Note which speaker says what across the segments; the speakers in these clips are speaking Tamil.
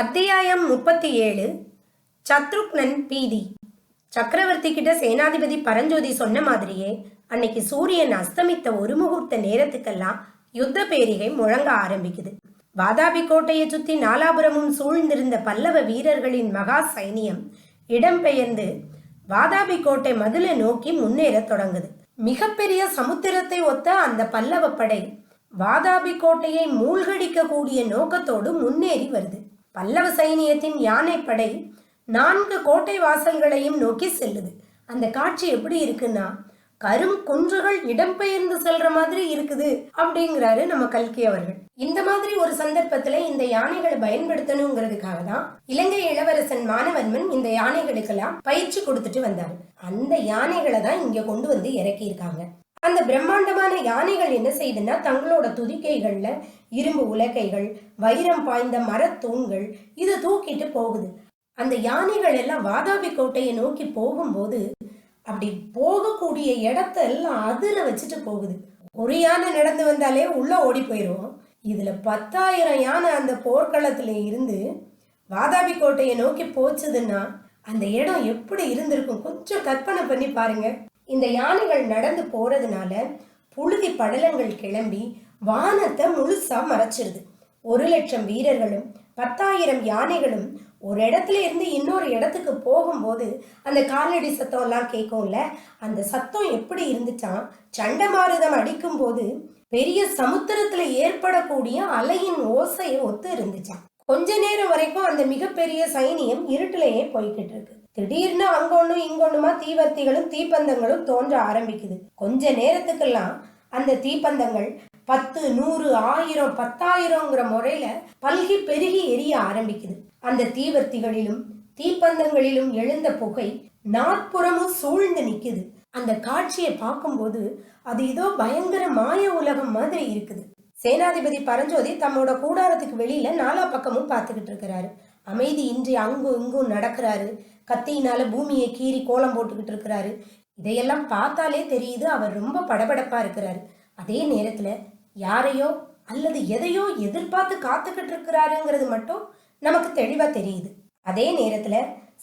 Speaker 1: அத்தியாயம் முப்பத்தி ஏழு சத்ருக்னன் பீதி. சக்கரவர்த்தி கிட்ட சேனாதிபதி பரஞ்சோதி சொன்ன மாதிரியே அன்னைக்கு சூரியன் அஸ்தமித்த ஒரு முகூர்த்த நேரத்துக்கெல்லாம் யுத்த பேரிகை முழங்க ஆரம்பிக்குது. வாதாபி கோட்டையை சுத்தி நாலாபுரமும் சூழ்ந்திருந்த பல்லவ வீரர்களின் மகா சைனியம் இடம்பெயர்ந்து வாதாபி கோட்டை மதுளை நோக்கி முன்னேறத் தொடங்குது. மிகப்பெரிய சமுத்திரத்தை ஒத்த அந்த பல்லவ படை வாதாபி கோட்டையை மூழ்கடிக்கக்கூடிய நோக்கத்தோடு முன்னேறி வருது. பல்லவ சைனியத்தின் யானைப்படை நான்கு கோட்டை வாசல்களையும் நோக்கி செல்லுது. அந்த காட்சி எப்படி இருக்குன்னா கரும் குன்றுகள் இடம்பெயர்ந்து செல்ற மாதிரி இருக்குது அப்படிங்கிறாரு நம்ம கல்கி அவர்கள். இந்த மாதிரி ஒரு சந்தர்ப்பத்துல இந்த யானைகளை பயன்படுத்தணுங்கிறதுக்காக தான் இலங்கை இளவரசன் மானவன்மன் இந்த யானைகளுக்கெல்லாம் பயிற்சி கொடுத்துட்டு வந்தார். அந்த யானைகளை தான் இங்க கொண்டு வந்து இறக்கி இருக்காங்க அந்த பிரம்மாண்டமான யானைகள் என்ன செய்யுதுன்னா தங்களோட துதிக்கைகள்ல இரும்பு உலக்கைகள் வைரம் பாய்ந்த மரத்தூண்கள் இது தூக்கிட்டு போகுது. அந்த யானைகள் எல்லாம் வாதாபி கோட்டையை நோக்கி போகும்போது அப்படி போகக்கூடிய இடத்த எல்லாம் அதிர வச்சுட்டு போகுது. ஒரு யானை நடந்து வந்தாலே உள்ள ஓடி போயிடும் இதுல பத்தாயிரம் யானை அந்த போர்க்களத்துல இருந்து வாதாபி கோட்டையை நோக்கி போச்சுதுன்னா அந்த இடம் எப்படி இருந்திருக்கும்? கொஞ்சம் கற்பனை பண்ணி பாருங்க. இந்த யானைகள் நடந்து போறதுனால புழுதி படலங்கள் கிளம்பி வானத்தை முழுசா மறைச்சிருது. ஒரு லட்சம் வீரர்களும் பத்தாயிரம் யானைகளும் ஒரு இடத்துல இருந்து இன்னொரு இடத்துக்கு போகும்போது அந்த காலடி சத்தம் எல்லாம் கேட்கும்ல? அந்த சத்தம் எப்படி இருந்துச்சான் சண்டமாருதம் அடிக்கும் போது பெரிய சமுத்திரத்துல ஏற்படக்கூடிய அலையின் ஓசையை ஒத்து இருந்துச்சான் கொஞ்ச நேரம் வரைக்கும் அந்த மிகப்பெரிய சைனியம் இருட்டிலேயே போய்கிட்டு இருக்கு. திடீர்னு அங்கொன்னும் இங்கொன்னுமா தீவர்த்திகளும் தீப்பந்தங்களும் தோன்ற ஆரம்பிக்குது. கொஞ்ச நேரத்துக்கெல்லாம் அந்த தீப்பந்தங்கள் பத்து நூறு ஆயிரம் பத்தாயிரங்கிற முறையில பல்கி பெருகி எரிய ஆரம்பிக்குது. அந்த தீவர்த்திகளிலும் தீப்பந்தங்களிலும் எழுந்த புகை நாற்புறமும் சூழ்ந்து நிக்குது. அந்த காட்சியை பார்க்கும்போது அது ஏதோ பயங்கர மாய உலகம் மாதிரி இருக்குது. சேனாதிபதி பரஞ்சோதி தம்மோட கூடாரத்துக்கு வெளியில நாலா பக்கமும் பார்த்துக்கிட்டு இருக்கிறாரு. அமைதி இன்றி அங்கும் இங்கும் நடக்கிறாரு. கத்தியினால பூமியை கீறி கோலம் போட்டுக்கிட்டு இருக்கிறாரு. இதையெல்லாம் பார்த்தாலே தெரியுது அவர் ரொம்ப படபடப்பா இருக்கிறாரு. அதே நேரத்துல யாரையோ அல்லது எதையோ எதிர்பார்த்து காத்துக்கிட்டு இருக்கிறாருங்கிறது மட்டும் நமக்கு தெளிவா தெரியுது. அதே நேரத்துல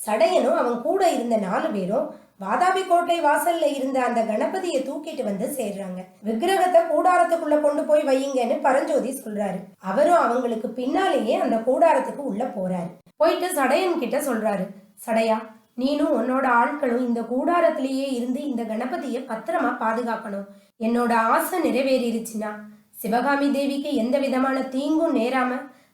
Speaker 1: சடையனும் அவன் கூட இருந்த நாலு பேரும் வாதாபி கோட்டை வாசல்ல இருந்த அந்த கணபதியை தூக்கிட்டு வந்து சேர்றாங்க. விக்கிரகத்தை கூடாரத்துக்குள்ள கொண்டு போய் வையுங்கன்னு பரஞ்சோதி சொல்றாரு. அவரும் அவங்களுக்கு பின்னாலேயே அந்த கூடாரத்துக்கு உள்ள போறாரு. போயிட்டு சடையன் கிட்ட சொல்றாரு சடையா நீனும் உன்னோட ஆட்களும் இந்த கூடாரத்திலேயே இருந்து இந்த கணபதியை பத்திரமா பாதுகாக்கணும். என்னோட ஆசை நிறைவேறிடுச்சுன்னா சிவகாமி தேவிக்கு எந்த விதமான தீங்கும் நேராம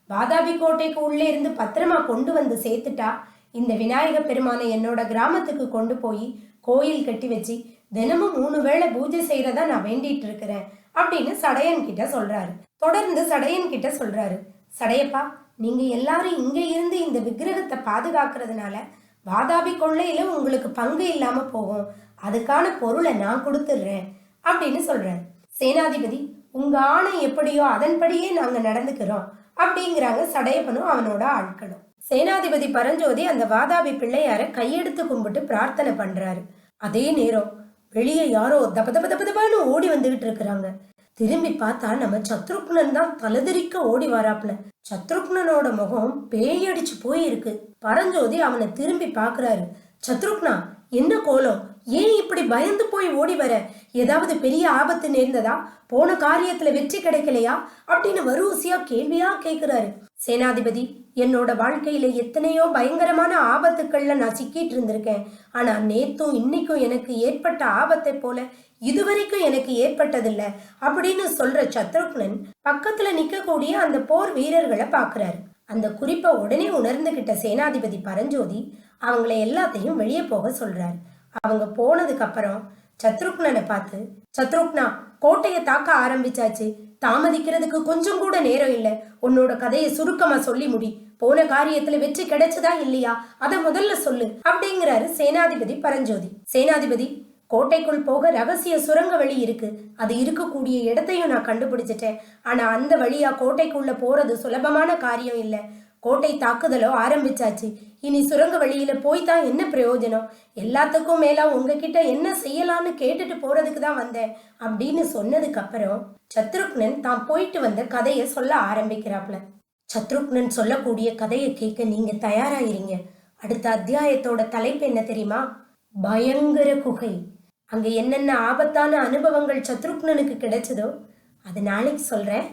Speaker 1: வாதாபி கோட்டைக்கு உள்ளே இருந்து பத்திரமா கொண்டு வந்து சேர்த்துட்டா இந்த விநாயக பெருமானை என்னோட கிராமத்துக்கு கொண்டு போய் கோயில் கட்டி வச்சு தினமும் மூணு வேளை பூஜை செய்யறதா நான் வேண்டிட்டு இருக்கிறேன் அப்படின்னு சடையன் கிட்ட சொல்றாரு. தொடர்ந்து சடையன் கிட்ட சொல்றாரு. சடையப்பா நீங்க எல்லாரும் இங்க இருந்து இந்த விக்கிரகத்தை பாதுகாக்கிறதுனால வாதாபி கொள்ளையில உங்களுக்கு பங்கு இல்லாம போகும். அதுக்கான பொருளை நான் கொடுத்துடுறேன் அப்படின்னு சொல்றேன் சேனாதிபதி உங்க ஆணை எப்படியோ அதன்படியே நாங்க நடந்துக்கிறோம் அப்படிங்கிறாங்க சடையப்பனும் அவனோட ஆட்களும். சேனாதிபதி பரஞ்சோதி அந்த வாதாபி பிள்ளையார கையெடுத்து கும்பிட்டு பிரார்த்தனை பண்றாரு. அதே நேரம் வெளியே யாரோ தப தப தபதபான்னு ஓடி வந்துகிட்டு இருக்கிறாங்க. திரும்பி பார்த்தா நம்ம சத்ருக்னன் தான் தலதிரிக்க ஓடி வராப்ல சத்ருக்னனோட முகம் பேயடிச்சு போயிருக்கு. பரஞ்சோதி அவனை திரும்பி பாக்குறாரு சத்ருக்னா என்ன கோலம்? ஏன் இப்படி பயந்து போய் ஓடி வர? ஏதாவது பெரிய ஆபத்து நேர்ந்ததா? போன காரியத்துல வெற்றி கிடைக்கலையா? அப்படின்னு வரிசையா கேள்வியா கேக்குறாரு. சேனாதிபதி என்னோட வாழ்க்கையில எத்தனையோ பயங்கரமான ஆபத்துக்கள்ல நான் சிக்கிட்டு இருந்திருக்கேன். ஆனா நேத்தும் இன்னைக்கும் எனக்கு ஏற்பட்ட ஆபத்தை போல இதுவரைக்கும் எனக்கு ஏற்பட்டதில்ல அப்படின்னு சொல்ற சத்ருக்னன் பக்கத்துல நிக்கக்கூடிய அந்த போர் வீரர்களை பாக்குறாரு. அந்த குறிப்பை உடனே உணர்ந்துகிட்ட சேனாதிபதி பரஞ்சோதி அவங்கள எல்லாத்தையும் வெளியே போக சொல்றாரு. அவங்க போனதுக்கு அப்புறம் சத்ருக்னனை பார்த்து சத்ருக்னா கோட்டையை தாக்க ஆரம்பிச்சாச்சு. தாமதிக்கிறதுக்கு கொஞ்சம் கூட நேரம் இல்லை. உன்னோட கதையை சுருக்கமா சொல்லி முடி. போன காரியத்துல வெற்றி கிடைச்சதா இல்லையா? அத முதல்ல சொல்லு அப்படிங்கிறாரு சேனாதிபதி பரஞ்சோதி. சேனாதிபதி கோட்டைக்குள் போக ரகசிய சுரங்க வழி இருக்கு. அது இருக்கக்கூடிய இடத்தையும் நான் கண்டுபிடிச்சிட்டேன். ஆனா அந்த வழியா கோட்டைக்குள்ள போறது சுலபமான காரியம் இல்லை. கோட்டை தாக்குதலோ ஆரம்பிச்சாச்சு. இனி சுரங்க வழியில போய் தான் என்ன பிரயோஜனம்? எல்லாத்துக்கும் மேலா உங்ககிட்ட என்ன செய்யலாம்னு கேட்டுட்டு போறதுக்கு தான் வந்தேன் அப்படின்னு சொன்னதுக்கு அப்புறம் சத்ருக்னன் தான் போயிட்டு வந்த கதையை சொல்ல ஆரம்பிக்கிறாப்ல. சத்ருக்னன் சொல்லக்கூடிய கதையை கேட்க நீங்க தயாராயிருங்க. அடுத்த அத்தியாயத்தோட தலைப்பு என்ன தெரியுமா? பயங்கர குகை. அங்க என்னென்ன ஆபத்தான அனுபவங்கள் சத்ருக்னனுக்கு கிடைச்சதோ அது நாளைக்கு சொல்றேன்.